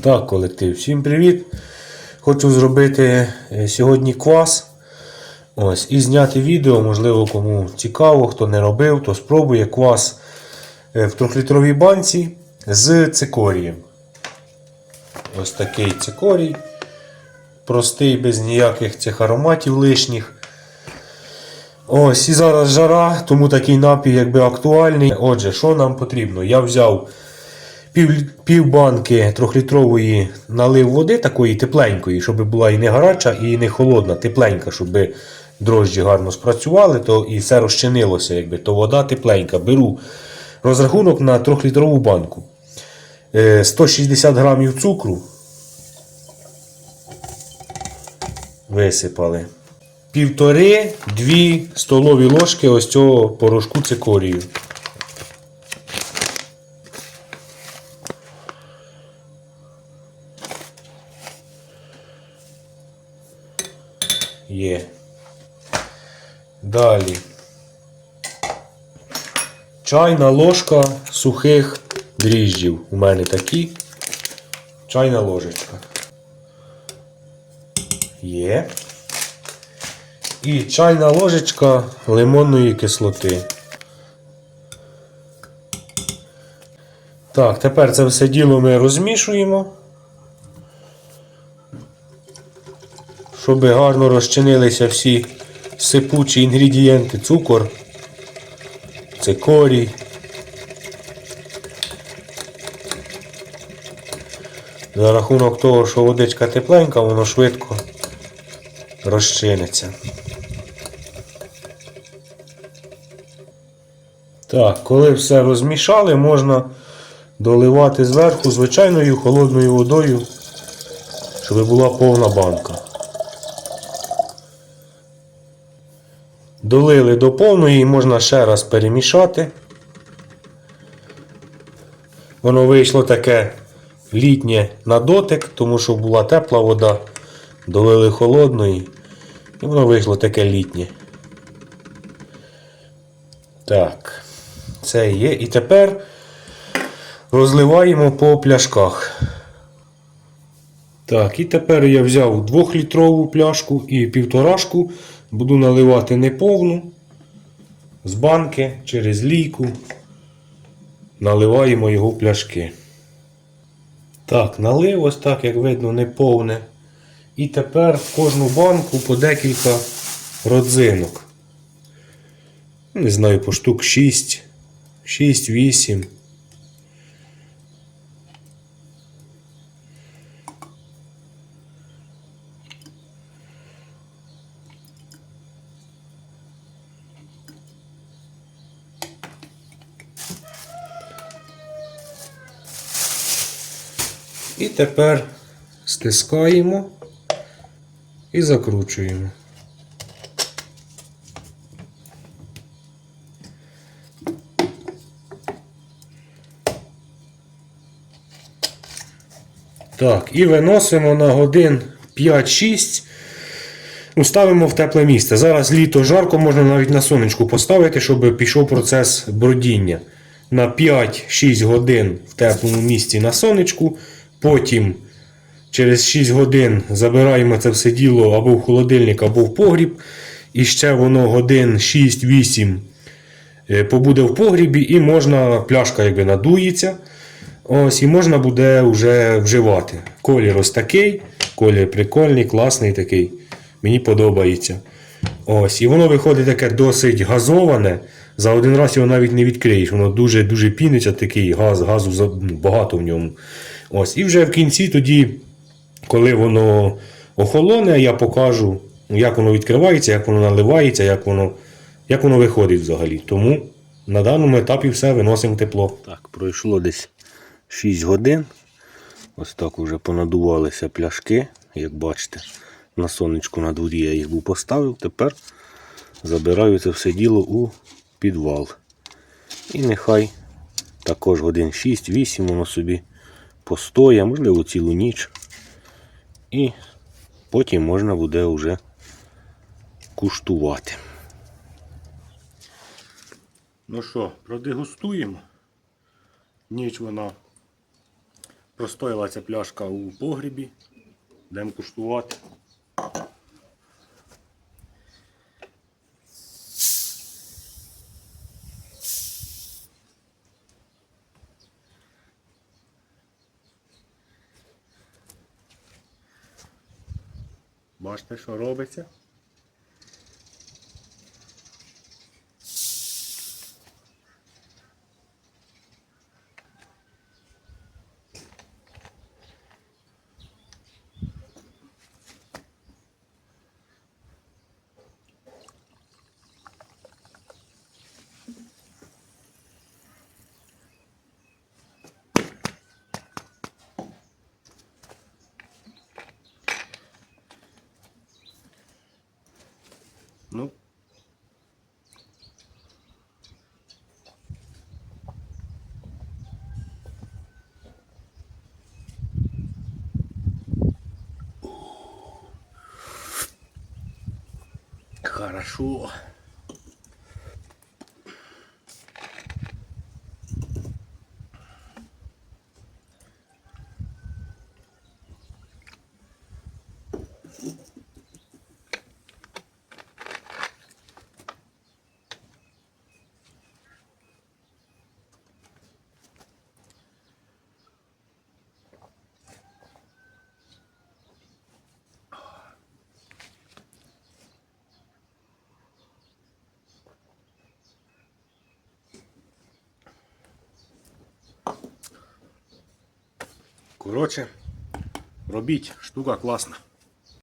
Так, колектив, всім привіт! Хочу зробити е, сьогодні квас. Ось, і зняти відео, можливо, кому цікаво, хто не робив, то спробує квас е, в 3-літровій банці з цикорієм. Ось такий цикорій. Простий, без ніяких цих ароматів лишніх. Ось і зараз жара, тому такий напій якби актуальний. Отже, що нам потрібно? Я взяв пів, пів банки трьохлітрової налив води такої тепленької, щоб була і не гаряча, і не холодна, тепленька, щоб дрожджі гарно спрацювали, то і все розчинилося, якби, то вода тепленька. Беру розрахунок на трьохлітрову банку. Е, 160 грамів цукру. Висипали. Півтори-дві столові ложки ось цього порошку цикорію. Є. Далі. Чайна ложка сухих дріжджів. У мене такі. Чайна ложечка. Є. І чайна ложечка лимонної кислоти. Так, тепер це все діло ми розмішуємо. Щоб гарно розчинилися всі сипучі інгредієнти, цукор, цикорій. За рахунок того, що водичка тепленька, воно швидко розчиниться. Так, коли все розмішали, можна доливати зверху звичайною холодною водою, щоб була повна банка. Долили до повної і можна ще раз перемішати. Воно вийшло таке літнє на дотик, тому що була тепла вода, долили холодної, і воно вийшло таке літнє. Так, це є. І тепер розливаємо по пляшках. Так, і тепер я взяв 2-літрову пляшку і півторашку. Буду наливати не повну. З банки через лійку. Наливаємо його в пляшки. Так, налив ось так, як видно, не повне. І тепер в кожну банку по декілька родзинок. Не знаю, по штук 6, 6-8. І тепер стискаємо і закручуємо. Так, і виносимо на годин 5-6. Ну, ставимо в тепле місце. Зараз літо жарко, можна навіть на сонечку поставити, щоб пішов процес бродіння. На 5-6 годин в теплому місці на сонечку. Потім через 6 годин забираємо це все діло або в холодильник, або в погріб. І ще воно годин 6-8 е, побуде в погрібі, і можна, пляшка якби надується. Ось, і можна буде вже вживати. Колір ось такий. Колір прикольний, класний такий. Мені подобається. Ось, І воно виходить таке досить газоване. За один раз його навіть не відкриєш. Воно дуже-дуже піниться, такий газ, газу ну, багато в ньому. Ось, І вже в кінці тоді, коли воно охолоне, я покажу, як воно відкривається, як воно наливається, як воно, як воно виходить взагалі. Тому на даному етапі все виносимо тепло. Так, пройшло десь 6 годин. Ось так вже понадувалися пляшки, як бачите. На сонечку на дворі я їх був поставив. Тепер забираю це все діло у підвал. І нехай також годин 6-8 воно собі постоє, можливо, цілу ніч. І потім можна буде вже куштувати. Ну що, продегустуємо. Ніч вона Простояла ця пляшка у погрібі. Йдемо куштувати. Бачите, що робиться? Хорошо. Коротше, робіть, штука класна.